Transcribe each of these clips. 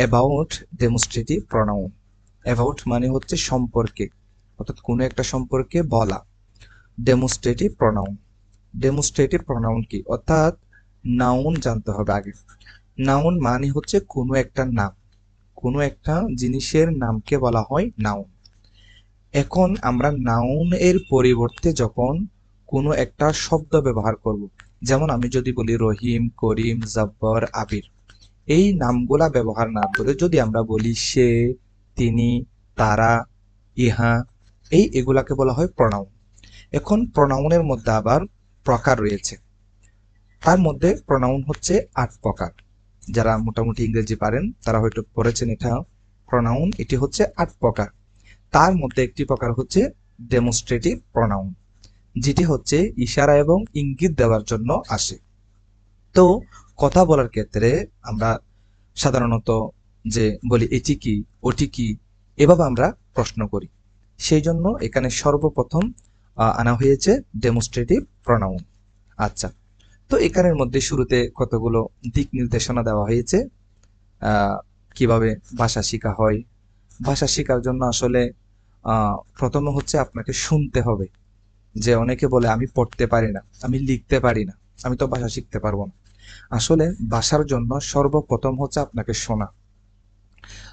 About demonstrative pronoun about মানে হচ্ছে সম্পর্কে, অর্থাৎ কোনো একটা সম্পর্কে বলা। ডেমোস্ট্রেটিভ প্রনাউন ডেমোস্ট্রেটিভ প্রনাউন কি? অর্থাৎ নাউন জানতে হবে আগে। নাউন মানে হচ্ছে কোনো একটা নাম। কোনো একটা জিনিসের নামকে বলা হয় নাউন এখন আমরা নাউন এর পরিবর্তে যখন কোনো একটা শব্দ ব্যবহার করব, যেমন আমি যদি বলি রহিম, করিম, জব্বর, আবির। এই নামগুলা ব্যবহার না করে যদি আমরা বলি সে, তিনি, তারা, ইহা, এই এগুলাকে বলা হয় প্রণাউন এখন প্রণাউনের মধ্যে আবার প্রকার রয়েছে। তার মধ্যে প্রনাউন হচ্ছে আট প্রকার। যারা মোটামুটি ইংরেজি পারেন, তারা হয়তো পড়েছেন এটা। প্রনাউন এটি হচ্ছে আট প্রকার। তার মধ্যে একটি প্রকার হচ্ছে ডেমোস্ট্রেটিভ প্রনাউন যেটি হচ্ছে ইশারা এবং ইঙ্গিত দেওয়ার জন্য আসে। তো কথা বলার ক্ষেত্রে আমরা সাধারণত যে বলি, এটি কি? ওটি কি? এভাবে আমরা প্রশ্ন করি। সেই জন্য এখানে সর্বপ্রথম আনা হয়েছে ডেমোস্ট্রেটিভ প্রনাউন আচ্ছা তো এখানের মধ্যে শুরুতে কতগুলো দিক নির্দেশনা দেওয়া হয়েছে? কীভাবে ভাষা শেখা হয়? ভাষা শেখার জন্য আসলে প্রথমে হচ্ছে আপনাকে শুনতে হবে। যে অনেকে বলে, আমি পড়তে পারি না, আমি লিখতে পারি না, আমি তো ভাষা শিখতে পারব না। আসলে ভাষার জন্য সর্বপ্রথম হচ্ছে আপনাকে শোনা।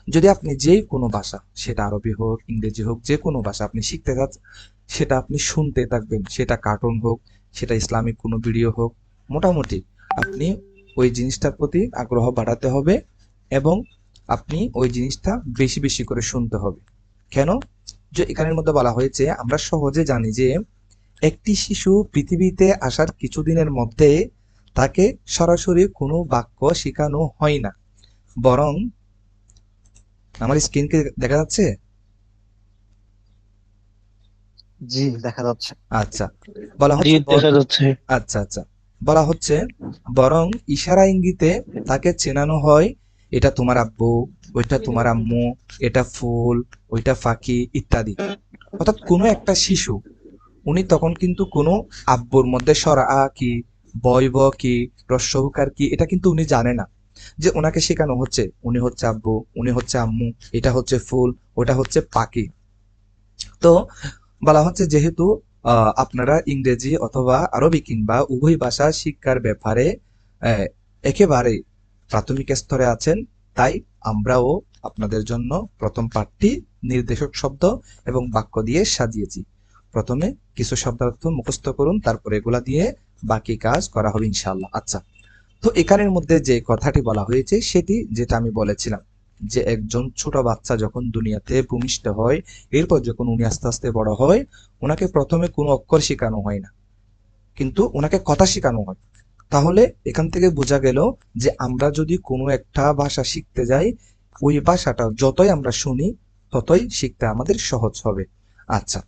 যদি আপনি যে কোনো ভাষা, সেটা আরবি হোক, ইংরেজি হোক যে কোনো ভাষা আপনি শিখতে যাচ্ছেন সেটা আপনি শুনতে থাকবেন। সেটা কার্টুন হোক, সেটা ইসলামিক কোনো ভিডিও হোক, মোটামুটি আপনি ওই জিনিসটার প্রতি আগ্রহ বাড়াতে হবে এবং আপনি ওই জিনিসটা বেশি বেশি করে শুনতে হবে। কেন? যে এখানের মধ্যে বলা হয়েছে, আমরা সহজে জানি যে একটি শিশু পৃথিবীতে আসার কিছুদিনের মধ্যে তাকে সরাসরি কোনো বাক্য শেখানো হয় না। বরং আমার স্ক্রিনকে দেখা যাচ্ছে? জি দেখা যাচ্ছে। আচ্ছা বলা হচ্ছে দেখা যাচ্ছে। আচ্ছা আচ্ছা বলা হচ্ছে বরং ইশারা ইঙ্গিতে তাকে চেনানো হয় এটা তোমার আব্বু ওইটা তোমার আম্মু এটা ফুল ওইটা ফাঁকি ইত্যাদি। অর্থাৎ কোনো একটা শিশু উনি তখন কিন্তু কোনো আব্বুর মধ্যে সরা কি বয় ব কি রস্যহুকার কি, এটা কিন্তু উনি জানে না। যে ওনাকে শেখানো হচ্ছে, উনি হচ্ছে আব্বু, উনি হচ্ছে আম্মু, এটা হচ্ছে ফুল, ওটা হচ্ছে পাখি। তো বলা হচ্ছে যেহেতু আপনারা ইংরেজি অথবা আরবি কিংবা উভয় ভাষা শিক্ষার ব্যাপারে একেবারে প্রাথমিক স্তরে আছেন, তাই আমরাও আপনাদের জন্য প্রথম পাঠটি নির্দেশক শব্দ এবং বাক্য দিয়ে সাজিয়েছি। প্রথমে কিছু শব্দার্থ মুখস্থ করুন, তারপর এগুলা দিয়ে বাকি কাজ করা হবে ইনশাআল্লাহ। আচ্ছা তো এখানের মধ্যে যে কথাটি বলা হয়েছে, সেটি যেটা আমি বলেছিলাম যে একজন ছোট বাচ্চা যখন দুনিয়াতে ভূমিষ্ঠ হয়, এরপর যখন উনি আস্তে আস্তে বড় হয় ওনাকে প্রথমে কোনো অক্ষর শেখানো হয় না। কিন্তু ওনাকে কথা শেখানো হয়। তাহলে এখান থেকে বোঝা গেল যে আমরা যদি কোনো একটা ভাষা শিখতে যাই, ওই ভাষাটা যতই আমরা শুনি, ততই শিখতে আমাদের সহজ হবে। আচ্ছা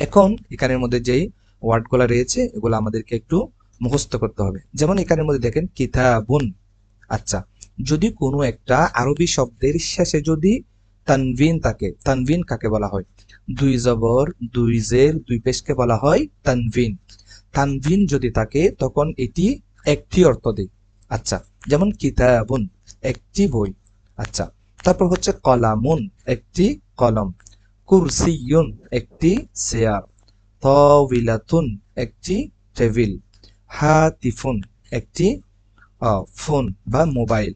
এখন এখানের মধ্যে যেই ওয়ার্ডগুলো রয়েছে, এগুলো আমাদেরকে একটু মুখস্থ করতে হবে। যেমন এখানের মধ্যে দেখেন, কিতাবুন। আচ্ছা যদি কোনো একটা আরবি শব্দের শেষে যদি তানভিন থাকে, তানভিন কাকে বলা হয়? দুই জবর, দুই জের, দুই পেশকে বলা হয় তানভিন। তানভিন যদি থাকে, তখন এটি একটি অর্থ দেয়। আচ্ছা যেমন কিতাবুন, একটি বই। আচ্ছা তারপর হচ্ছে কলামুন, একটি কলম। কুরসিয়ুন, একটি চেয়ার তবিলাতুন একটি টেবিল। হাতিফুন একটি ফোন বা মোবাইল।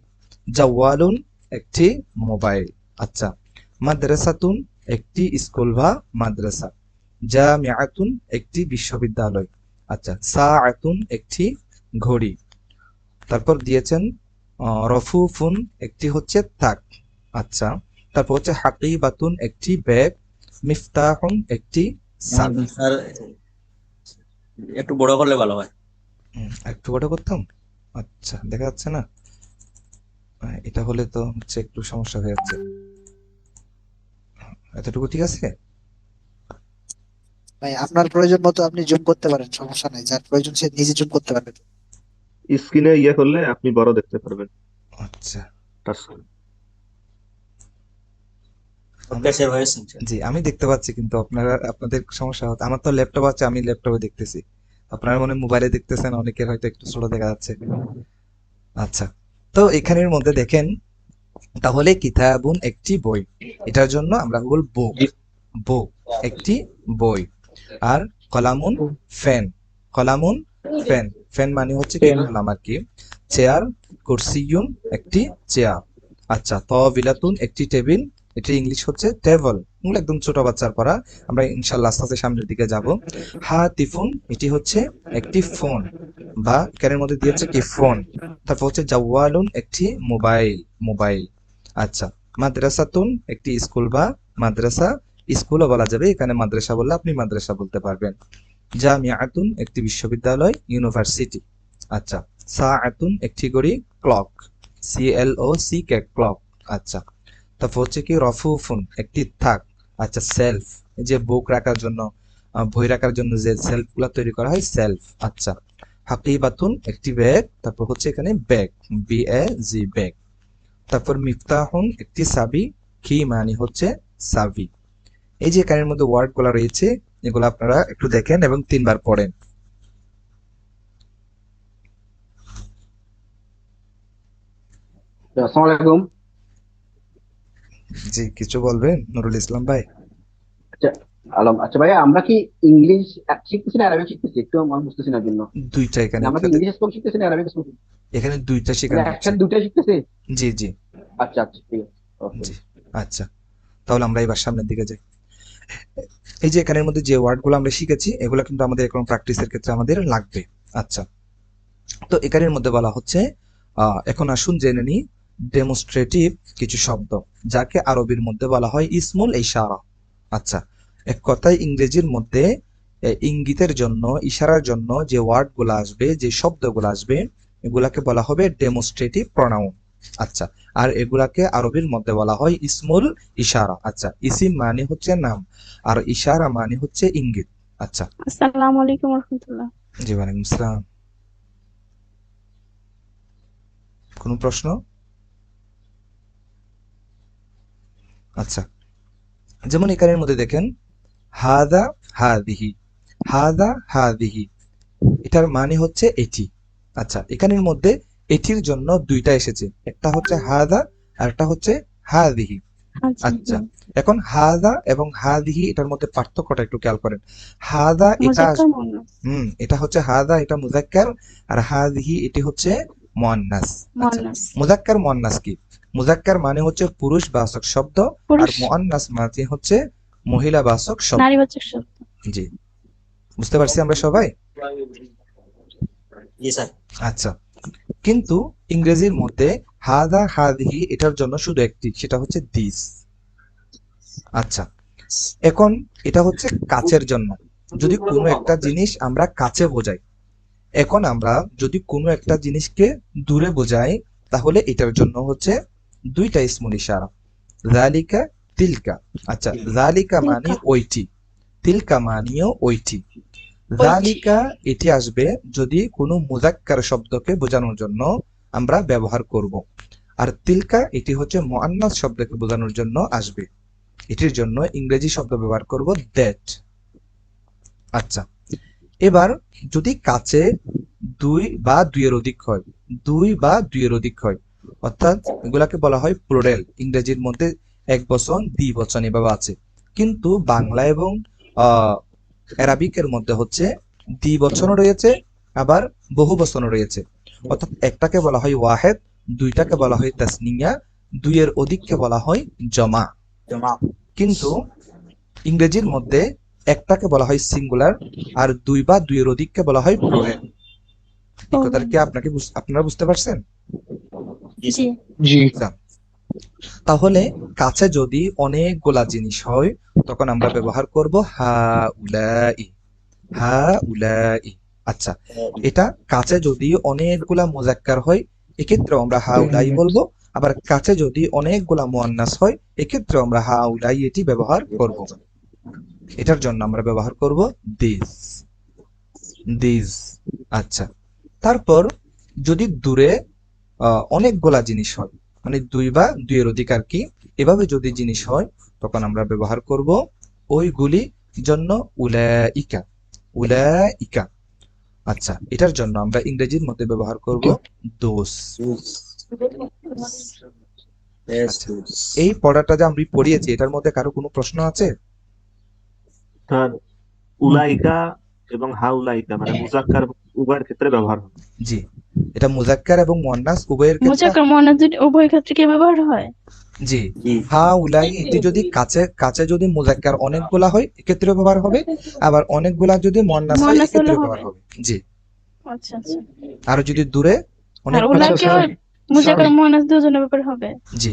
জাওয়ালুন একটি মোবাইল। আচ্ছা মাদ্রাসাতুন একটি স্কুল বা মাদ্রাসা। জামিআতুন একটি বিশ্ববিদ্যালয়। আচ্ছা সা সাআতুন একটি ঘড়ি। তারপর দিয়েছেন আহ, রফুফুন একটি হচ্ছে তাক। আচ্ছা তারপর হচ্ছে হাকিবাতুন একটি ব্যাগ। মিফতাহুন একটি স্যার একটু বড় করলে ভালো হয়। হুম, একটু বড় করতাম? আচ্ছা দেখা যাচ্ছে না। এটা হলে তো হচ্ছে একটু সমস্যা হয়ে যাচ্ছে। এতটুকু ঠিক আছে? ভাই আপনার প্রয়োজন মতো আপনি জুম করতে পারেন সমস্যা নাই। যার প্রয়োজন সে নিজে জুম করতে পারবে। স্ক্রিনে ইয়ে করলে আপনি বড় দেখতে পারবেন। আচ্ছা টাচ ওকে স্যার হয়েছে জি আমি দেখতে পাচ্ছি কিন্তু আপনারা আপনাদের সমস্যা হচ্ছে আমার তো ল্যাপটপ আছে আমি ল্যাপটপে দেখতেছি। আপনারা মনে মোবাইলে দেখতেছেন অনেকের হয়তো একটু ছোট দেখা যাচ্ছে। আচ্ছা তো এখানের মধ্যে দেখেন তাহলে কিতাবুন একটি বই। এটার জন্য আমরা বলব বুক বুক একটি বই। আর কলামুন ফ্যান কলামুন ফ্যান ফ্যান মানে হচ্ছে কি কলাম আর কি? চেয়ার কুরসিয়ুন একটি চেয়ার। আচ্ছা তবিলাতুন একটি টেবিল এটি ইংলিশ হচ্ছে টেবল এগুলো একদম ছোট বাচ্চার পড়া। আমরা ইনশাল্লাহ আস্তে আস্তে সামনের দিকে যাব। হাতিফুন এটি হচ্ছে একটি ফোন বা এখানের মধ্যে দিয়েছে কি ফোন তারপর হচ্ছে জাওয়ালুন, একটি মোবাইল মোবাইল আচ্ছা মাদ্রাসাতুন, একটি স্কুল বা মাদ্রাসা স্কুলও বলা যাবে, এখানে মাদ্রাসা বললে আপনি মাদ্রাসা বলতে পারবেন। জামিয়াতুন একটি বিশ্ববিদ্যালয় ইউনিভার্সিটি আচ্ছা সাআতুন, একটি ঘড়ি clock C L O C K clock আচ্ছা তারপর হচ্ছে কি রফুফুন একটি থাক আচ্ছা সেলফ যে বুক রাখার জন্য বই রাখার জন্য যে সেলফগুলা তৈরি করা হয় সেলফ আচ্ছা। হাকিবাতুন একটি ব্যাগ তারপর হচ্ছে এখানে bag B A G bag তারপর মিফতাহুন একটি সাবি, কি মানে হচ্ছে সাবি। এই যে এখানের মধ্যে ওয়ার্ডগুলা রয়েছে, এগুলো আপনারা একটু দেখেন এবং তিনবার পড়েন। আসসালামু আলাইকুম। জি কিছু বলবেন? নুরুল ইসলাম ভাই? আলম আচ্ছা ভাইয়া আমরা কি ইংলিশ শিখতেছি না আরবি শিখতেছি? একটু আমি বুঝতেছি না জন্য। দুইটা এখানে আমরা ইংলিশ শিখতেছি না আরবি এখানে দুইটা শেখানো হচ্ছে। একসাথে দুটাই শিখতেছি? জি জি। আচ্ছা আচ্ছা ঠিক আছে। জি আচ্ছা। তাহলে আমরা এবার সামনের দিকে যাই। এই যে এখানের মধ্যে যে ওয়ার্ডগুলো আমরা শিখেছি এগুলো কিন্তু আমাদের এখন প্র্যাকটিসের ক্ষেত্রে আমাদের লাগবে। আচ্ছা। তো এখানের মধ্যে বলা হচ্ছে আহ, এখন আসুন জেনে নিই ডেমোস্ট্রেটিভ কিছু শব্দ যাকে আরবির মধ্যে বলা হয় ইসমুল ইশারা। আচ্ছা এক কথায় ইংরেজির মধ্যে ইঙ্গিতের জন্য ইশারার জন্য যে ওয়ার্ডগুলো আসবে যে শব্দগুলো আসবে এগুলাকে বলা হবে ডেমোস্ট্রেটিভ প্রনাউন আচ্ছা আর এগুলাকে আরবির মধ্যে বলা হয় ইসমুল ইশারা। আচ্ছা ইসিম মানে হচ্ছে নাম আর ইশারা মানে হচ্ছে ইঙ্গিত। আচ্ছা। আসসালামু আলাইকুম রহমতুল্লাহ। জি ওয়ালাইকুম আসসালাম। কোনো প্রশ্ন? আচ্ছা। যেমন এখানের মধ্যে দেখেন হাদা হাদিহি হাদা হাদিহি। এটার মানে হচ্ছে এটি। আচ্ছা এখানের মধ্যে এটির জন্য দুইটা এসেছে। একটা হচ্ছে হাদা আর একটা হচ্ছে হাদিহি। আচ্ছা। আচ্ছা এখন হাদা এবং হাদিহি এটার মধ্যে পার্থক্যটা একটু খেয়াল করেন। হাদা এটা হুম এটা হচ্ছে হাদা এটা মুজাক্কার আর হাদিহি এটি হচ্ছে মুয়ান্নাস আচ্ছা মুয়ান্নাস মুজাক্কার মুয়ান্নাস কি? মুজাক্কার মানে হচ্ছে পুরুষ বাচক শব্দ আর পুরুষ। মুয়ান্নাস মানে হচ্ছে মহিলা বাচক শব্দ। নারীবাচক শব্দ। জি। বুঝতে পারছি আমরা সবাই? জি স্যার। আচ্ছা। কিন্তু ইংরেজির মধ্যে হাদা হাদিহি এটার জন্য শুধু একটি সেটা হচ্ছে দিস। আচ্ছা। এখন এটা হচ্ছে কাছের জন্য। যদি কোনো একটা জিনিস আমরা কাছে বোঝাই এখন আমরা যদি কোনো একটা জিনিসকে দূরে বোঝাই তাহলে এটার জন্য হচ্ছে দুইটা ইসমুল ইশারা। জালিকা তিলকা। আচ্ছা জালিকা মানে ওইটি তিলকা মানিও ওইটি জালিকা এটি আসবে যদি কোনো মুজাক্কার শব্দকে বোঝানোর জন্য আমরা ব্যবহার করব। আর তিলকা এটি হচ্ছে মুআন্নাস শব্দকে বোঝানোর জন্য আসবে। এটির জন্য ইংরেজি শব্দ ব্যবহার করব দ্যাট আচ্ছা এবার যদি কাছে দুই বা দুইয়ের অধিক হয় দুই বা দুইয়ের অধিক হয় অর্থাৎ এগুলাকে বলা হয় প্লুরাল ইংরেজির মধ্যে এক বচন দ্বি বচন এভাবে আছে। কিন্তু বাংলা এবং আহ অ্যারাবিকের মধ্যে হচ্ছে দ্বি বচনও রয়েছে আবার বহু বচনও রয়েছে। অর্থাৎ একটাকে বলা হয় ওয়াহেদ দুইটাকে বলা হয় তাসনিয়া দুইয়ের অধিককে বলা হয় জমা। জমা। কিন্তু ইংরেজির মধ্যে একটাকে বলা হয় সিঙ্গুলার আর দুই বা দুইয়ের অধিককে বলা হয় প্লুরাল কথাটা কি আপনাকে আপনারা বুঝতে পারছেন? জি। তাহলে কাছে যদি অনেকগুলা জিনিস হয় তখন আমরা ব্যবহার করব হা উলাই হা উলাই আচ্ছা এটা কাছে যদি অনেকগুলা মুজাক্কার হয় এক্ষেত্রে আমরা হা উলাই বলব। আবার কাছে যদি অনেকগুলা মুয়ান্নাস হয় এক্ষেত্রে আমরা হা উলাই এটি ব্যবহার করব। এটার জন্য আমরা ব্যবহার করব দিস। দিস। আচ্ছা তারপর যদি দূরে অনেকগুলা জিনিস হয়। মানে দুই বা দুইয়ের অধিকার কি? এভাবে যদি জিনিস হয় তখন আমরা ব্যবহার করব ওইগুলি জন্য উলাইকা। উলাইকা। আচ্ছা এটার জন্য আমরা ইংরেজির মধ্যে ব্যবহার করব দোষ। আচ্ছা। এই পড়াটা যে আমি পড়িয়েছি এটার মধ্যে কারও কোনো প্রশ্ন আছে? স্যার উলাইকা এবং হাউলাইকা মানে মুজাক্কার উভয়ের ক্ষেত্রে ব্যবহার হবে। জি। এটা মুজাক্কার এবং মুয়ান্নাস উভয়ের ক্ষেত্রে মুজাক্কার মুয়ান্নাস দুটি উভয় ক্ষেত্রে কি ব্যবহার হয়? জি। জি। হা উলাই এটি যদি কাছে কাছে যদি মুজাক্কার অনেকগুলা হয় এক্ষেত্রে ব্যবহার হবে। আবার অনেকগুলা যদি মুয়ান্নাস হয় এক্ষেত্রে ব্যবহার হবে। জি। আচ্ছা আচ্ছা। আর যদি দূরে অনেকগুলা মুজাক্কার মুয়ান্নাস দুজনের ব্যাপার হবে। জি।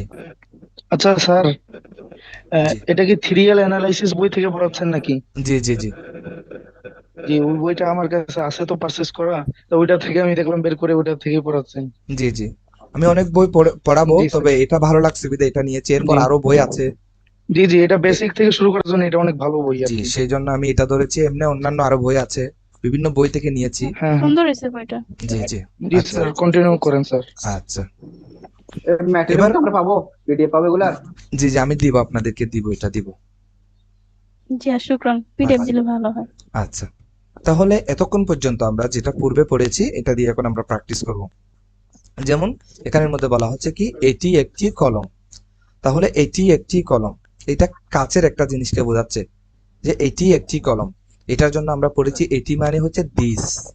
আচ্ছা স্যার আহ, এটা কি থ্রিয়াল অ্যানালাইসিস বই থেকে পড়াচ্ছেন নাকি? জি জি জি। যে ওই বইটা আমার কাছে আছে তো পারচেজ করা তো ওইটা থেকে আমি দেখলাম বের করে ওইটা থেকেই পড়াচ্ছেন জি জি। আমি অনেক বই পড়ে- পড়াবো জি, স্যার। তবে এটা ভালো লাগছে বিধায় এটা নিয়েছি এরপর জি। আরও বই আছে। জি জি এটা বেসিক থেকে শুরু করার জন্য এটা অনেক ভালো বই আর জি কি। সেই জন্য আমি এটা ধরেছি এমনি অন্যান্য আরও বই আছে বিভিন্ন বই থেকে নিয়েছি। হ্যাঁ হ্যাঁ। সুন্দর হয়েছে বইটা। জি জি। জি আচ্ছা। স্যার কন্টিনিউ করেন স্যার আচ্ছা। ম্যাটেরিয়াল আমরা পাবো পিডিএফ পাবো এগুলার জি জি আমি দিব আপনাদেরকে দিব এটা দিব। জি শুক্রান পিডিএফ দিলে ভালো হয়। আচ্ছা। তাহলে এতক্ষণ পর্যন্ত আমরা যেটা পূর্বে পড়েছি, এটা দিয়ে এখন আমরা প্র্যাকটিস করব। যেমন এখানের মধ্যে বলা হচ্ছে কি, এটি একটি কলম। তাহলে এটি একটি কলম। এটা কাছের একটা জিনিসকে বোঝাচ্ছে যে এটি একটি কলম। এটার জন্য আমরা পড়েছি, এটি মানে হচ্ছে দিস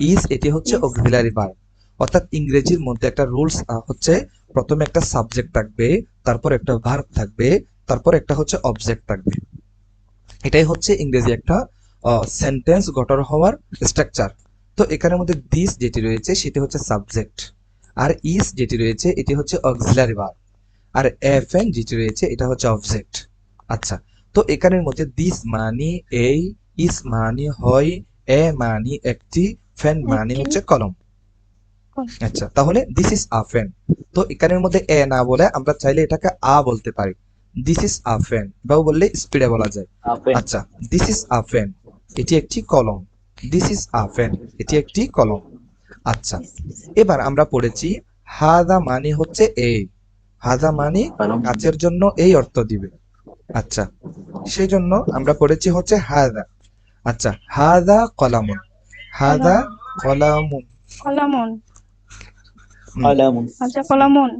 ইস এটি হচ্ছে. অক্সিলারি ভার্ব অর্থাৎ ইংরেজির মধ্যে একটা রুলস হচ্ছে প্রথমে একটা সাবজেক্ট থাকবে, তারপর একটা ভার্ব থাকবে, তারপর একটা হচ্ছে অবজেক্ট থাকবে। এটাই হচ্ছে ইংরেজি একটা সেন্টেন্স গঠন হওয়ার স্ট্রাকচার তো এখানের মধ্যে দিস যেটি রয়েছে সেটি হচ্ছে সাবজেক্ট আর ইস যেটি রয়েছে এটি হচ্ছে অক্সিলারি ভার্ব আর এফ এন যেটি রয়েছে এটা হচ্ছে অবজেক্ট আচ্ছা তো এখানের মধ্যে দিস মানে এই ইস মানে হয় এ মানে একটি ফ্যান মানে। হচ্ছে কলম কলম। আচ্ছা তাহলে দিস ইজ আ ফ্যান তো এখানের মধ্যে এ না বলে আমরা চাইলে এটাকে আ বলতে পারি। দিস ইজ আ ফ্যান বা বললে স্পিডে বলা যায়। আচ্ছা দিস ইজ আ ফ্যান এটি একটি কলম। দিস ইজ আ ফ্যান এটি একটি কলম। আচ্ছা এবার আমরা পড়েছি হাদা মানে হচ্ছে এই হাদা মানে। কাচের জন্য এই অর্থ দিবে। আচ্ছা সেই জন্য আমরা পড়েছি হচ্ছে হাদা। আচ্ছা হাদা কলামুন। হাদা কলামুন। কলামন। কলামুন। আচ্ছা কলামন।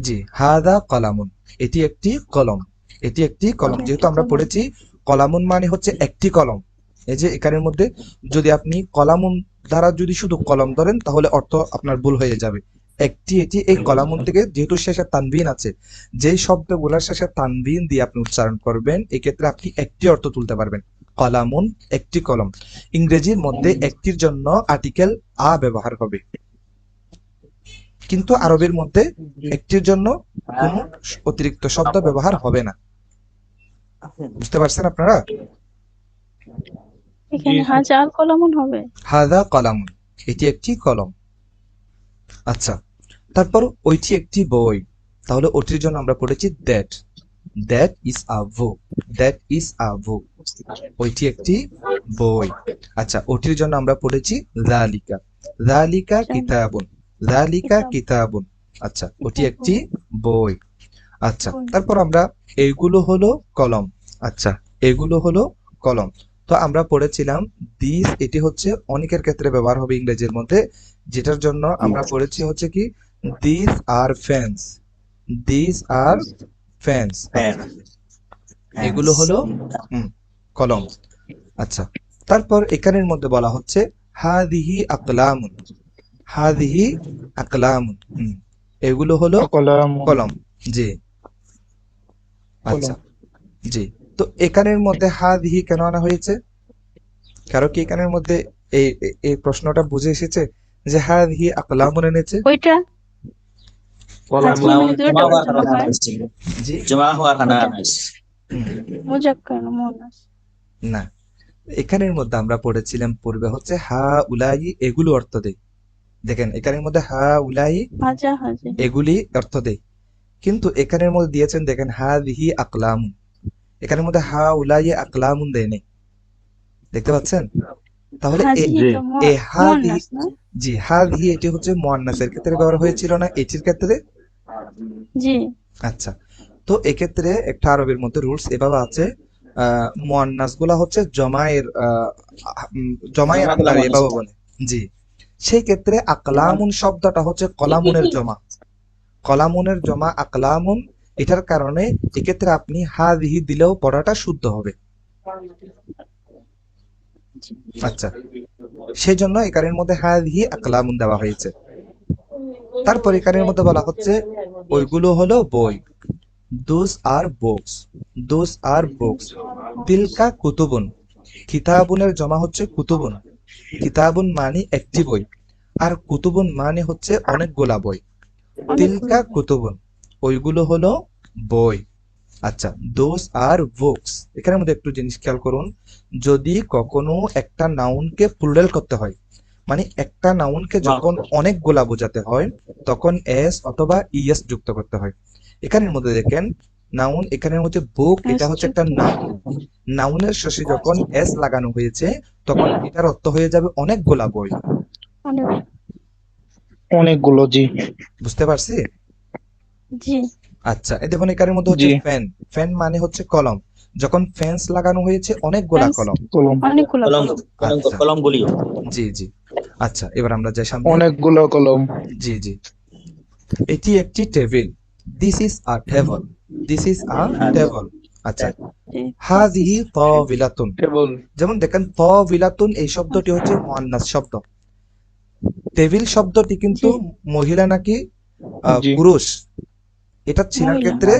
জি হাদা কলামুন। এটি একটি কলম। এটি একটি কলম। যেহেতু আমরা পড়েছি কলামুন মানে হচ্ছে একটি কলম। এই যে এখানের মধ্যে যদি আপনি কলামুন দ্বারা যদি শুধু কলম ধরেন তাহলে অর্থ আপনার ভুল হয়ে যাবে। একটি এটি এই কলামুন থেকে যেহেতু শেষে তানবিন আছে যেই শব্দগুলোর শেষে তানবিন দিয়ে আপনি উচ্চারণ করবেন এক্ষেত্রে আপনি একটি অর্থ তুলতে পারবেন। কলামুন একটি কলম। ইংরেজির মধ্যে একটির জন্য আর্টিকেল আ ব্যবহার হবে। কিন্তু আরবের মধ্যে একটির জন্য কোনো অতিরিক্ত শব্দ ব্যবহার হবে না। বুঝতে পারছেন আপনারা? এখানে জি। হাজার কলামন হবে? হাদা কলামুন এটি একটি কলম। আচ্ছা তারপর ওইটি একটি বই। তাহলে ওটির জন্য আমরা পড়েছি that that is a book that is a book ওইটি একটি বই। আচ্ছা ওটির জন্য আমরা পড়েছি জালিকা জালিকা কিতাবুন। জালিকা কিতাবুন। আচ্ছা ওটি একটি বই। আচ্ছা তারপর আমরা এইগুলো হলো কলম। আচ্ছা এগুলো হলো কলম। তো আমরা পড়েছিলাম দিস এটি হচ্ছে অনেকের ক্ষেত্রে ব্যবহার হবে ইংরেজির মধ্যে যেটার জন্য আমরা পড়েছি হচ্ছে কি this are pens this are pens এগুলো হলো কলম। আচ্ছা তারপর এখানের মধ্যে বলা হচ্ছে হাদিহি আকলামুন। হাদিহি আকলামুন হুম, এগুলো হলো কলাম। কলম জি। আচ্ছা জি। তো এখানের মধ্যে হাদিহি কেন আনা হয়েছে? কারও কি এখানের মধ্যে এই এই- প্রশ্নটা বুঝে এসেছে যে হাদিহি আকলামুন এনেছে? ওইটা? আচ্ছা। না এখানের মধ্যে আমরা পড়েছিলাম পূর্বে হচ্ছে হা উলাই এগুলো অর্থ দেয় দেখেন এখানের মধ্যে হা উলাই এগুলি অর্থ দেয় কিন্তু এখানের মধ্যে দিয়েছেন দেখেন হা দিহি আকলামুন। এখানের মধ্যে হা উলাই আকলামুন দেয় নেই। দেখতে পাচ্ছেন? তাহলে এ- জি। তো হা জি হা দিহি এটি হচ্ছে মুয়ান্নাসের ক্ষেত্রে ব্যবহার হয়েছিল না? এটির ক্ষেত্রে? জি। আচ্ছা। তো এক্ষেত্রে একটা আরবের মধ্যে রুলস এভাবে আছে আহ মুয়ান্নাসগুলা হচ্ছে জমায়ের জমায়ের মুয়ান্নাস। এভাবে বলে। জি। সেই ক্ষেত্রে আকলামুন শব্দটা হচ্ছে কলামুনের জমা। কলামুনের জমা আকলামুন এটার কারণে এক্ষেত্রে আপনি হা হাদিহি দিলেও পড়াটা শুদ্ধ হবে। আচ্ছা সেই জন্য এখানের মধ্যে হাদিহি আকলামুন দেওয়া হয়েছে। তারপর এখানের মধ্যে বলা হচ্ছে ওইগুলো হলো বই। Those are books those are books. তিলকা কুতুবুন কিতাবুনের জমা হচ্ছে কুতুবুন। কিতাবুন মানে একটি বই আর কুতুবুন মানে হচ্ছে অনেকগুলা বই। তিলকা কুতুবুন। ওইগুলো হলো বই। আচ্ছা দোজ আর বুকস এখানের মধ্যে একটু জিনিস খেয়াল করুন। যদি কখনো একটা নাউনকে প্লুরাল করতে হয় মানে একটা নাউনকে যখন অনেকগুলা বোঝাতে হয় তখন এস অথবা ইএস যুক্ত করতে হয়। এখানের মধ্যে দেখেন নাউন এখানের মধ্যে বুক এটা হচ্ছে একটা নাউন নাউনের শেষে যখন এস লাগানো হয়েছে তখন এটার অর্থ হয়ে যাবে অনেকগুলা বই। অনেক। অনেকগুলো জি। বুঝতে পারছি? জি। আচ্ছা এই দেখুন এখানের মধ্যে হচ্ছে ফ্যান ফ্যান মানে হচ্ছে কলম। যখন ফ্যান্স লাগানো হয়েছে অনেকগুলা। কলম। কলম। কলম আচ্ছা। গুলি জি জি। আচ্ছা এবার আমরা যাই সামনে। অনেকগুলো কলম। জি জি। এটি একটি table this is a table this is a table আচ্ছা। জি হাজিহি তাবিলাতুন টেবল যেমন দেখেন তাবিলাতুন এই শব্দটি হচ্ছে মুয়ান্নাস শব্দ। টেবিল শব্দটি কিন্তু মহিলা নাকি আহ, পুরুষ? এটা মহিলা। ক্ষেত্রে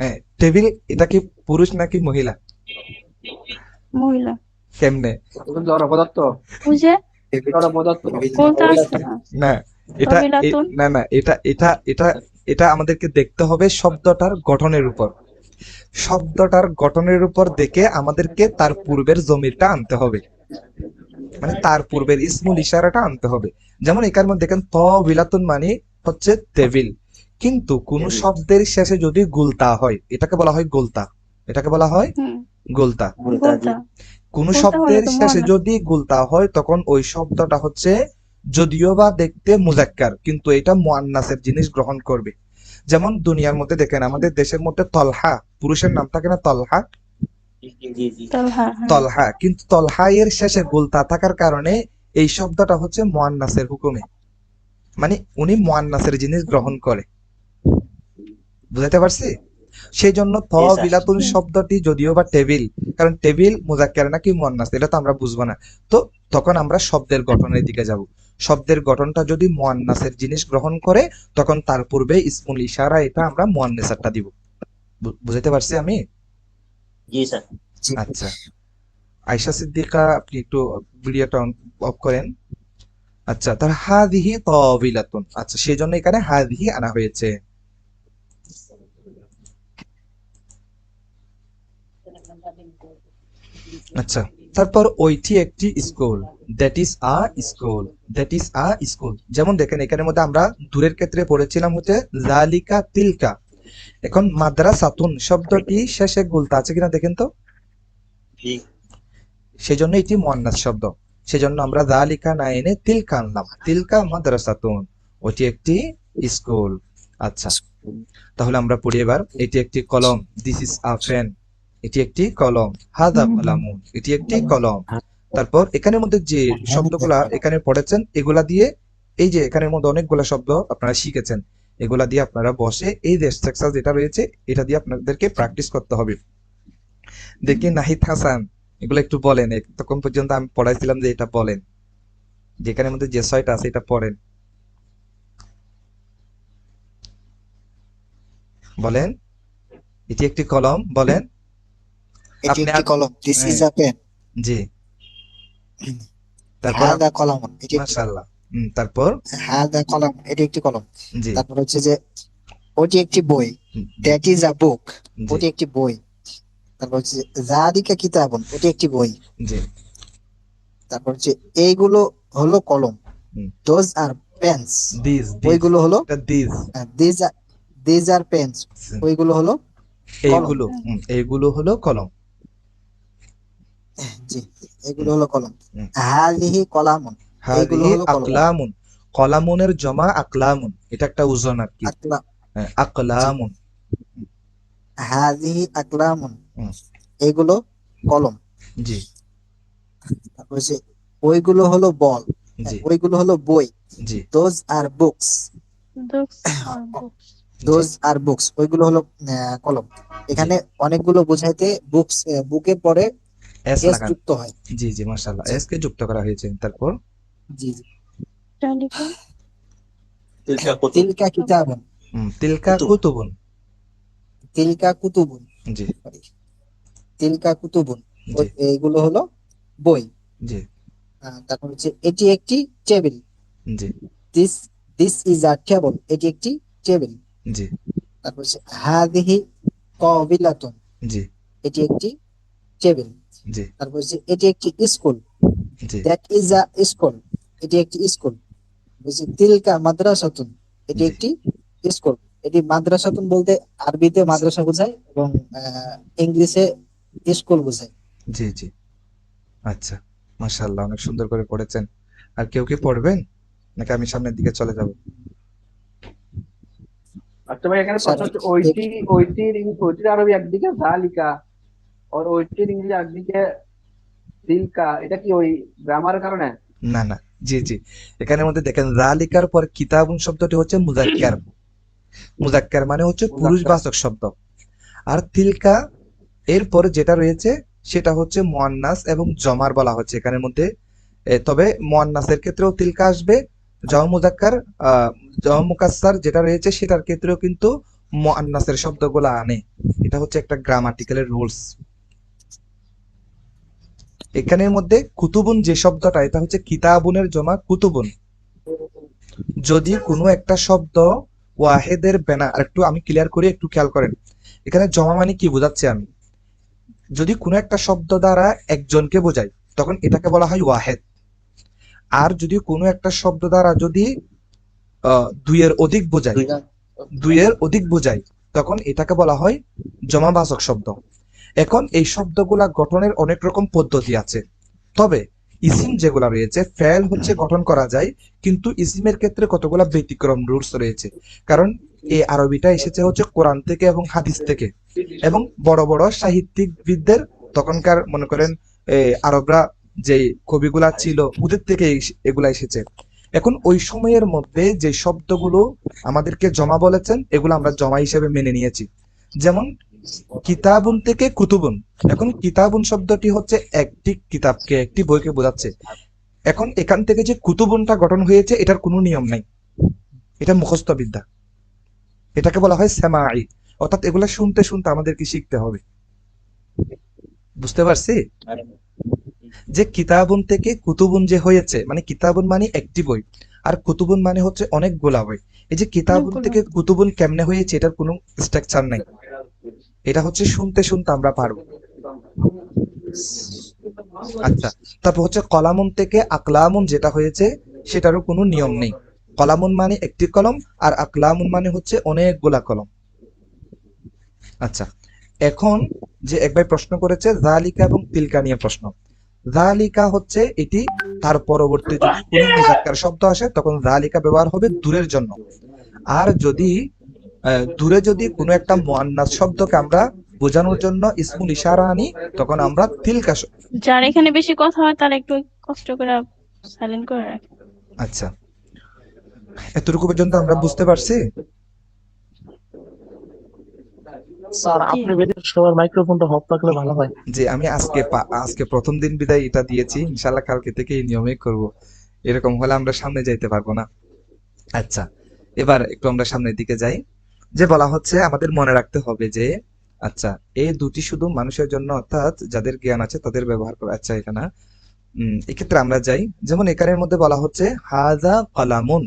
হ্যাঁ, টেবিল এটা কি পুরুষ নাকি মহিলা? মহিলা। কেমনে? জড় পদার্থ। বুঝে? জড় পদার্থ। না। না এটা না না এটা এটা এটা এটা আমাদেরকে দেখতে হবে শব্দটার গঠনের উপর। শব্দটার গঠনের উপর দেখে আমাদেরকে তার পূর্বের জমিরটা আনতে হবে। মানে তার পূর্বের ইসমুল ইশারাটা আনতে হবে। যেমন এখানে মধ্যে দেখেন ত বিলাতুন মানে হচ্ছে টেবিল। কিন্তু কোন শব্দের শেষে যদি গুলতা হয় এটাকে বলা হয় গোলতা। এটাকে বলা হয় গোলতা। কোন শব্দের শেষে যদি গুলতা হয় তখন ওই শব্দটা হচ্ছে যদিও বা দেখতে মুজাক্কার কিন্তু এটা মুয়ান্নাসের জিনিস গ্রহণ করবে। যেমন দুনিয়ার মধ্যে দেখেন আমাদের দেশের মধ্যে তলহা পুরুষের নাম থাকে না তলহা? জি জি তলহা হ্যাঁ। কিন্তু তলহা এর শেষে গুলতা থাকার কারণে এই শব্দটা হচ্ছে মুয়ান্নাসের হুকুমে। মানে উনি মুয়ান্নাসের জিনিস গ্রহণ করে। বুঝাতে পারছি? সেই জন্য Yes, বিলাতুন শব্দটি যদিও বা টেবিল কারণ টেবিল মুজাক্কার নাকি মুয়ান্নাস এটা তো আমরা বুঝব না। তো তখন আমরা শব্দের গঠনের দিকে যাব। শব্দের গঠনটা যদি মুয়ান্নাসের জিনিস গ্রহণ করে তখন তার পূর্বে ইসমুল ইশারা এটা আমরা মুয়ান্নাসারটা দিব। বুঝাতে পারছি আমি? জি স্যার আচ্ছা। আয়শা সিদ্দিকা আপনি একটু ভিডিওটা অফ করেন। আচ্ছা তার হাদিহি তাবিলাতুন। আচ্ছা সেই জন্য এখানে হাদিহি আনা হয়েছে। আচ্ছা তারপর ওইটি একটি school that is a school that is a school যেমন দেখেন এখানের মধ্যে আমরা দূরের ক্ষেত্রে পড়েছিলাম হচ্ছে জালিকা তিলকা এখন মাদ্রাসাতুন শব্দটি শেষে গুলতা আছে কিনা দেখেন তো? জি। সেজন্য এটি মুয়ান্নাস শব্দ। সেজন্য আমরা জালিকা না এনে তিলকা আনলাম তিলকা মাদ্রাসাতুন ওটি একটি স্কুল আচ্ছা তাহলে আমরা পড়ি এবার এটি একটি কলম। দিস ইজ আ পেন এটি একটি কলম। হাদা কলামুন এটি একটি কলম। তারপর এখানের মধ্যে যে শব্দগুলা এখানে পড়েছেন এগুলা দিয়ে এই যে এখানের মধ্যে অনেকগুলা শব্দ আপনারা শিখেছেন এগুলা দিয়ে আপনারা বসে এই যে স্ট্রাকচার যেটা রয়েছে এটা দিয়ে আপনাদেরকে প্র্যাকটিস করতে হবে। দেখি নাহিদ হাসান এগুলো একটু বলেন তখন পর্যন্ত আমি পড়াইছিলাম যে এটা বলেন। যেখানের মধ্যে যে ছয়টা আছে এটা পড়েন। বলেন এটি একটি কলম বলেন। এটি একটি কলম দিস ইজ আ পেন জি। তারপর? হাদা কলম এটি মাশাআল্লাহ। তারপর? হাদা কলম এটি একটি কলম জি। তারপর হচ্ছে যে ওটি একটি বই। দ্যাট ইজ আ বুক ওটি একটি বই। তারপর হচ্ছে জাদিকা কিতাবুন ওটি একটি বই। জি। তারপর হচ্ছে এইগুলো হলো কলম। দোজ আর পেন্স দিস ওইগুলো হলো this these are these are pens ওইগুলো হলো এইগুলো এইগুলো হলো কলম জি এগুলো হলো কলম। হুম। কলামুন এইগুলো হলো আকলামুন। কলামুনের জমা আকলামুন এটা একটা ওজন আর কি। হ্যাঁ, আকলামুন। হাদিহি আকলামুন এগুলো কলম। জি। তারপর হচ্ছে ওইগুলো হলো বল ওইগুলো হলো বই। জি। Those are books those are books ওইগুলো হলো আহ, কলম। এখানে অনেকগুলো বোঝাইতে বুকস বুকে পরে এস লাগান। যুক্ত হয়। জি জি মাশাআল্লাহ। এস কে যুক্ত করা হয়েছে তারপর? জি জি। তালিকা। তিলকা কুতুব। কিতাবুন তিলকা কুতুবুন তিলকা কুতুবুন জি। তিলকা কুতুবুন এইগুলো হলো বই। জি। আহ, তারপর হচ্ছে এটি একটি table. G. This this is a table এটি একটি টেবিল। জি। তারপর হচ্ছে হাদিহি কবিলাতুন। জি। এটি একটি টেবিল। তারপর হচ্ছে এটি একটি school that is a school এটি একটি স্কুল। বলছে তিলকা মাদ্রাসাতুন এটি একটি স্কুল। এটি মাদ্রাসাতুন বলতে আরবিতে মাদ্রাসা বোঝায় এবং আহ, ইংলিশে স্কুল বোঝায়। জি জি। আচ্ছা মাশাআল্লাহ অনেক সুন্দর করে পড়েছেন। আর কেউ কি পড়বেন? নাকি আমি সামনের দিকে চলে যাব? আচ্ছা ভাই এখানে প্রশ্ন হচ্ছে ওইটি ওইটির ইং- ওইটির আরবি একদিকে জালিকা আর ওইটির ইংরেজি একদিকে তিলকা এটা কি ওই গ্রামারের কারণে না না জি জি এখানের মধ্যে দেখেন জালিকার পর কিতাবুন শব্দটি হচ্ছে মুজাক্কার মুজাক্কার মানে হচ্ছে পুরুষ মুজাক্কার। শব্দ আর তিলকা এরপর যেটা রয়েছে সেটা হচ্ছে মুয়ান্নাস এবং জমার বলা হচ্ছে এখানের মধ্যে তবে মুয়ান্নাসের ক্ষেত্রেও তিলকা আসবে জমা মুজাক্কার আহ, জমা মুকাসসার যেটা রয়েছে সেটার ক্ষেত্রেও কিন্তু মুয়ান্নাসের শব্দগুলো আনে। এটা হচ্ছে একটা গ্রামাটিক্যালের রুলস এখানের মধ্যে কুতুবুন যে শব্দটা এটা হচ্ছে কিতাবুনের জমা কুতুবুন। যদি কোনো একটা শব্দ ওয়াহেদের বেনা আর একটু আমি ক্লিয়ার করি একটু খেয়াল করেন। এখানে জমা মানে কি বোঝাচ্ছি আমি? যদি কোনো একটা শব্দ দ্বারা একজনকে বোঝায় তখন এটাকে বলা হয় ওয়াহেদ। আর যদি কোনো একটা শব্দ দ্বারা যদি আহ, দুইয়ের অধিক বোঝায় দুইয়ের অধিক বোঝায় তখন এটাকে বলা হয় জমাবাচক শব্দ। এখন এই শব্দগুলা গঠনের অনেক রকম পদ্ধতি আছে। তবে ইসিম যেগুলা রয়েছে, ফেল হচ্ছে গঠন করা যায়, কিন্তু ইসিমের ক্ষেত্রে কতগুলা ব্যতিক্রম রুলস রয়েছে। কারণ এই আরবিটা এসেছে হচ্ছে কোরআন থেকে এবং হাদিস থেকে। এবং বড় বড় সাহিত্যিকবিদদের তখনকার মনে করেন আরবরা যে কবিগুলা ছিল, ওদের থেকে এগুলা এসেছে। এখন ওই সময়ের মধ্যে যে শব্দগুলো আমাদেরকে জমা বলেছেন, এগুলো আমরা জমা হিসেবে মেনে নিয়েছি। যেমন কিতাবুন থেকে কুতুবুন। এখন কিতাবুন শব্দটি হচ্ছে একটি কিতাবকে একটি বইকে বোঝাচ্ছে। এখন এখান থেকে যে কুতুবুনটা গঠন হয়েছে এটার কোনো নিয়ম নাই। এটা মুখস্থ বিদ্যা এটাকে বলা হয় সেমাই। অর্থাৎ এগুলা শুনতে শুনতে আমাদেরকে শিখতে হবে। বুঝতে পারছি? যে কিতাবুন থেকে কুতুবুন যে হয়েছে মানে কিতাবুন মানে একটি বই আর কুতুবুন মানে হচ্ছে অনেক গোলা বই। এই যে কিতাবুন। থেকে কুতুবুন কেমনে হয়েছে এটার কোনো স্ট্রাকচার নাই। এটা হচ্ছে শুনতে শুনতে আমরা পারব। আচ্ছা তারপর হচ্ছে কলামুন থেকে আকলামুন যেটা হয়েছে সেটারও কোনো নিয়ম নেই। কলামুন মানে একটি কলম আর আকলামুন মানে হচ্ছে অনেকগুলা কলম। আচ্ছা এখন যে এক ভাই প্রশ্ন করেছে জালিকা এবং তিলকা নিয়ে প্রশ্ন। জালিকা হচ্ছে এটি তার পরবর্তী যদি কোনো শব্দ আসে তখন জালিকা ব্যবহার হবে দূরের জন্য। আর যদি দূরে যদি কোনো একটা মুয়ান্নাস শব্দকে আমরা বোঝানোর জন্য ইসমুল ইশারা আনি তখন আমরা তিলকা যার এখানে বেশি কথা হয় তারা একটু কষ্ট করে সাইলেন্ট করে রাখে। আচ্ছা। এতটুকু পর্যন্ত আমরা বুঝতে পারছি? স্যার আপনি সবার মাইক্রোফোনটা হপ থাকলে ভালো হয়। যে আমি আজকে আজকে প্রথম দিন বিদায় এটা দিয়েছি। ইনশাল্লাহ কালকে থেকে এই নিয়মেই করব। এরকম হলে আমরা সামনে যাইতে পারব না। আচ্ছা এবার একটু আমরা সামনের দিকে যাই। যে বলা হচ্ছে আমাদের মনে রাখতে হবে যে আচ্ছা এই দুটি শুধু মানুষের জন্য অর্থাৎ যাদের জ্ঞান আছে তাদের ব্যবহার করে আচ্ছা এখানে এক্ষেত্রে আমরা যাই। যেমন এখানের মধ্যে বলা হচ্ছে, হাজা কলামুন।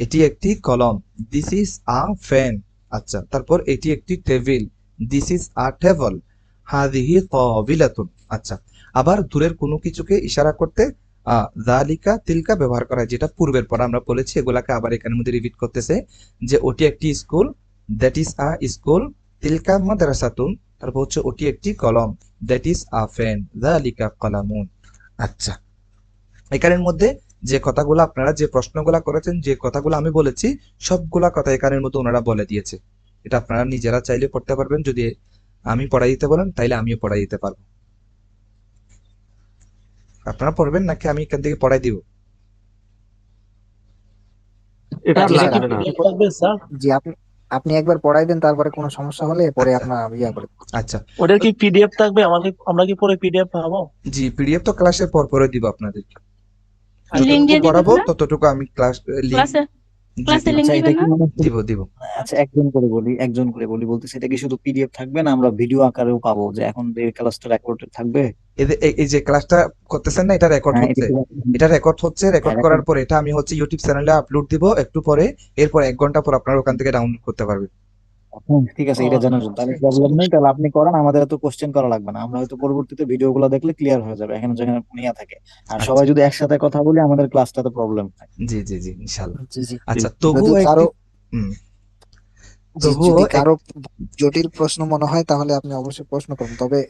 এটি একটি কলম। দিস ইজ আ ফ্যান আচ্ছা তারপর এটি একটি table. This is a table হাদিহি কাবিলাতুন আচ্ছা আবার দূরের কোনো কিছুকে ইশারা করতে জালিকা তিলকা ব্যবহার করা যেটা পূর্বের পর আমরা বলেছি, এগুলাকে আবার এখানের মধ্যে রিপিট করতেছে, যে ওটি একটি school that is a school তিলকা মাদ্রাসাতুন, তারপর হচ্ছে ওটি একটি কলম দ্যাট ইজ আ ফ্যান জালিকা কলামুন। আচ্ছা এখানের মধ্যে যে কথাগুলো আপনারা, যে প্রশ্নগুলা করেছেন, যে কথাগুলো আমি বলেছি, সবগুলা কথা এখানের মধ্যে ওনারা বলে দিয়েছে। এটা আপনারা নিজেরা চাইলে পড়তে পারবেন, যদি আমি পড়াই দিতে বলেন, তাইলে আমিও পড়াই দিতে পারব। আপনারা পড়বেন নাকি আমি এখান থেকে পড়াই দিব? এটা লাগবে না জি আপনি আপনি একবার পড়াই দেন তারপরে কোনো সমস্যা হলে পরে আপনার ইয়া করে আচ্ছা। ওটার কি পিডিএফ থাকবে? আমাকে আমরা কি পরে পিডিএফ পাবো? জি পিডিএফ তো ক্লাসের পর পরে দিব আপনাদের। লিংক দিয়ে যতটুকু পড়াবো ততটুকু আমি ক্লাস। লিঙ্ক ক্লাসে লিংক দিবেন কি না মানে দিব দিব। আচ্ছা একজন করে বলি একজন করে বলি বলতেছি এটা কি শুধু পিডিএফ থাকবে না আমরা ভিডিও আকারেও পাবো? যে এখন এই ক্লাসটা রেকর্ড থাকবে? এই যে- এই- এই যে ক্লাসটা করতেছেন না এটা রেকর্ড হ্যাঁ হচ্ছে? এটা রেকর্ড হচ্ছে রেকর্ড হ্যাঁ, করার পর এটা আমি হচ্ছে ইউটিউব চ্যানেলে আপলোড দিব একটু পরে এরপর এক ঘণ্টা পর আপনার ওখান থেকে ডাউনলোড করতে পারবেন। হুম, ঠিক আছে এটা জানার জন্য। তাহলে প্রবলেম নেই তাহলে আপনি করান আমাদের এত কোশ্চেন করা লাগবে না। আমরা হয়তো পরবর্তীতে ভিডিওগুলো দেখলে ক্লিয়ার হয়ে যাবে এখানে যেখানে নিয়ে থাকে। আর আচ্ছা। সবাই যদি একসাথে কথা বলি আমাদের ক্লাসটাতে প্রবলেম হয়। জি জি জি জি আচ্ছা তবুও কারও একটি তবুও যদি কারও জটিল প্রশ্ন মনে হয় তাহলে আপনি অবশ্যই প্রশ্ন করুন। তবে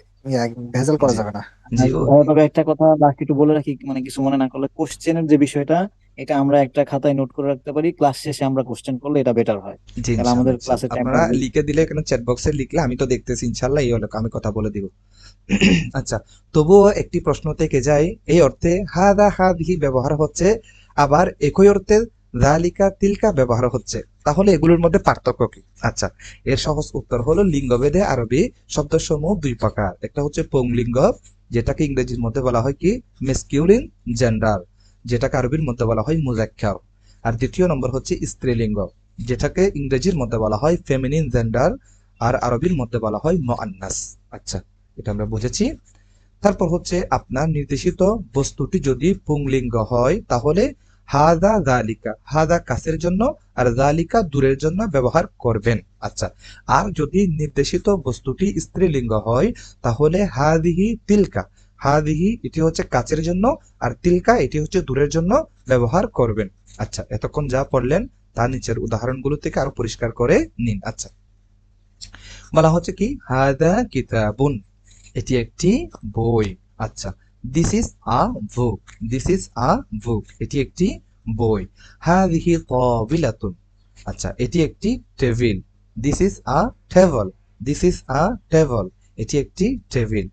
ভেজাল করা যাবে না। জি আর, ও- আহ, তবে একটা কথা লাস্ট একটু বলে রাখি মানে কিছু মনে না করলে কোশ্চেনের যে বিষয়টা এটা আমরা একটা খাতায় নোট করে রাখতে পারি ক্লাস শেষে আমরা কোশ্চেন করলে এটা বেটার হয়। তাহলে আমাদের ক্লাসের। টাইমটা আপনারা লিখে দিলে এখানে চ্যাট বক্সে লিখলে আমি তো দেখতেছি ইনশাল্লাহ এই হলো আমি কথা বলে দিব। আচ্ছা তবুও একটি প্রশ্ন থেকে যায় এই অর্থে হাদা হাদিহি ব্যবহার হচ্ছে আবার একই অর্থে জালিকা তিলকা ব্যবহার হচ্ছে। তাহলে এগুলোর মধ্যে পার্থক্য কি? আচ্ছা এর সহজ উত্তর হলো লিঙ্গভেদে আরবি শব্দসমূহ দুই প্রকার। একটা হচ্ছে পুংলিঙ্গ যেটাকে ইংরেজির মধ্যে বলা হয় কি? মেসকিউলিন জেন্ডার যেটাকে আরবির মধ্যে বলা হয় মুজাক্কার। আর দ্বিতীয় নম্বর হচ্ছে স্ত্রীলিঙ্গ, যেটাকে ইংরেজির মধ্যে বলা হয় ফেমিনিন জেন্ডার আর আরবির মধ্যে বলা হয় মুআন্নাস। আচ্ছা এটা আমরা বুঝেছি। তারপর হচ্ছে আপনার নির্দেশিত বস্তুটি যদি পুংলিঙ্গ হয়, তাহলে হাদা জালিকা হাদা কাছের জন্য আর জালিকা দূরের জন্য ব্যবহার করবেন। আচ্ছা আর যদি নির্দেশিত বস্তুটি স্ত্রীলিঙ্গ হয়, তাহলে হাদিহি তিলকা হাদিহি, এটি হচ্ছে কাছের জন্য, আর তিলকা, এটি হচ্ছে দূরের জন্য ব্যবহার করবেন। আচ্ছা এতক্ষণ যা পড়লেন, তা নিচের উদাহরণগুলো থেকে আরও পরিষ্কার করে নিন। আচ্ছা। বলা হচ্ছে কি, হাদা কিতাবুন এটি একটি বই। আচ্ছা this is a book this is a book এটি একটি বই। হাদিহি তাবিলাতুন আচ্ছা এটি একটি table. This is a table this is a table এটি একটি টেবিল।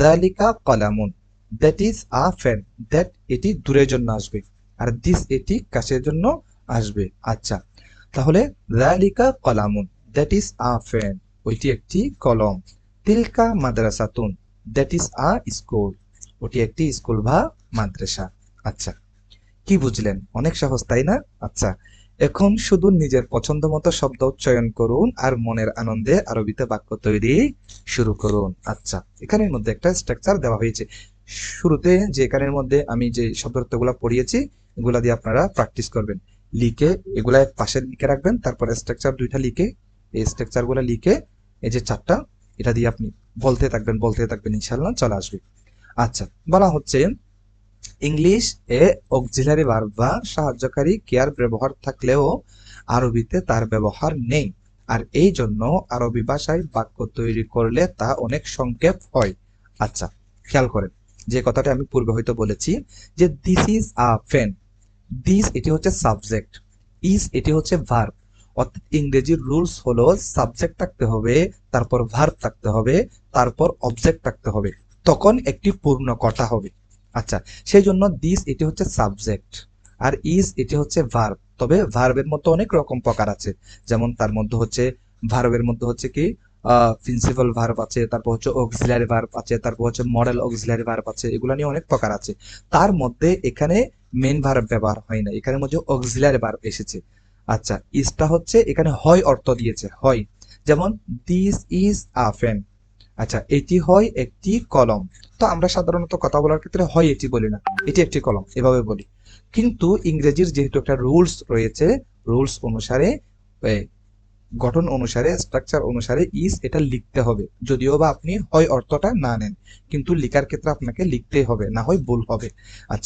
যালিকা কলামুন that is a fan that এটি দূরের জন্য আসবে। আর দিস এটি কাছের জন্য আসবে। আচ্ছা। তাহলে যালিকা কলামুন দ্যাট ইজ আ ফ্যান ওইটি একটি কলম। তিলকা মাদ্রাসাতুন। দ্যাট ইজ আ স্কুল ওটি একটি স্কুল বা মাদ্রাসা। আচ্ছা। কি বুঝলেন? অনেক সহজ, তাই না? আচ্ছা। এখন শুধু নিজের পছন্দ মতো শব্দ চয়ন করুন আর মনের আনন্দে আরবিতে বাক্য তৈরি শুরু করুন। আচ্ছা এখানের মধ্যে একটা স্ট্রাকচার দেওয়া হয়েছে। শুরুতে যে এখানের মধ্যে আমি যে শব্দগুলো পড়িয়েছি, এগুলা দিয়ে আপনারা প্র্যাকটিস করবেন। লিখে এগুলা এক পাশে লিখে রাখবেন, তারপর স্ট্রাকচার দুইটা লিখে, এই স্ট্রাকচারগুলা লিখে এই যে চারটা, এটা দিয়ে আপনি বলতে থাকবেন বলতে থাকবেন ইনশাল্লাহ চলে আসবে। আচ্ছা বলা হচ্ছে ইংলিশ এ অক্সিলারি ভার্ব বা সাহায্যকারী কেয়ার ব্যবহার থাকলেও আরবিতে তার ব্যবহার নেই। আর এই জন্য আরবি ভাষায় বাক্য তৈরি করলে তা অনেক সংক্ষেপ হয়। আচ্ছা খেয়াল করেন, যে কথাটা আমি পূর্বে হয়তো বলেছি যে this is a fan this এটি হচ্ছে সাবজেক্ট ইজ এটি হচ্ছে ভার্ব অর্থাৎ ইংরেজির রুলস হলো সাবজেক্ট থাকতে হবে, তারপর ভার্ব থাকতে হবে, তারপর অবজেক্ট থাকতে হবে, তখন একটি পূর্ণ কথা হবে। আচ্ছা সেই জন্য দিস এটি হচ্ছে সাবজেক্ট আর ইজ এটি হচ্ছে ভার্ব তবে ভার্বের মধ্যে অনেক রকম প্রকার আছে। যেমন তার মধ্যে হচ্ছে ভার্বের মধ্যে হচ্ছে কি প্রিন্সিপাল ভার্ব আছে, তারপর হচ্ছে অক্সিলারি ভার্ব আছে, তারপর হচ্ছে মডেল অক্সিলারি ভার্ব আছে, এগুলো নিয়ে অনেক প্রকার আছে। তার মধ্যে এখানে মেন ভার্ব ব্যবহার হয় না, এখানে মধ্যে অক্সিলারি ভার্ব এসেছে। আচ্ছা ইজটা হচ্ছে এখানে হয় অর্থ দিয়েছে, হয়। যেমন দিস ইজ আ ফ্যান আচ্ছা এটি হয় একটি কলম। তো আমরা সাধারণত কথা বলার ক্ষেত্রে হয় এটি বলি না। এটি একটি কলম, এভাবে বলি। কিন্তু ইংরেজির যেহেতু একটা রুলস রয়েছে, রুলস অনুসারে গঠন অনুসারে স্ট্রাকচার অনুসারে ইজ এটা লিখতে হবে। যদিও বা আপনি হয় অর্থটা না নেন, কিন্তু লিখার ক্ষেত্রে আপনাকে লিখতেই হবে, না হয় ভুল হবে। আচ্ছা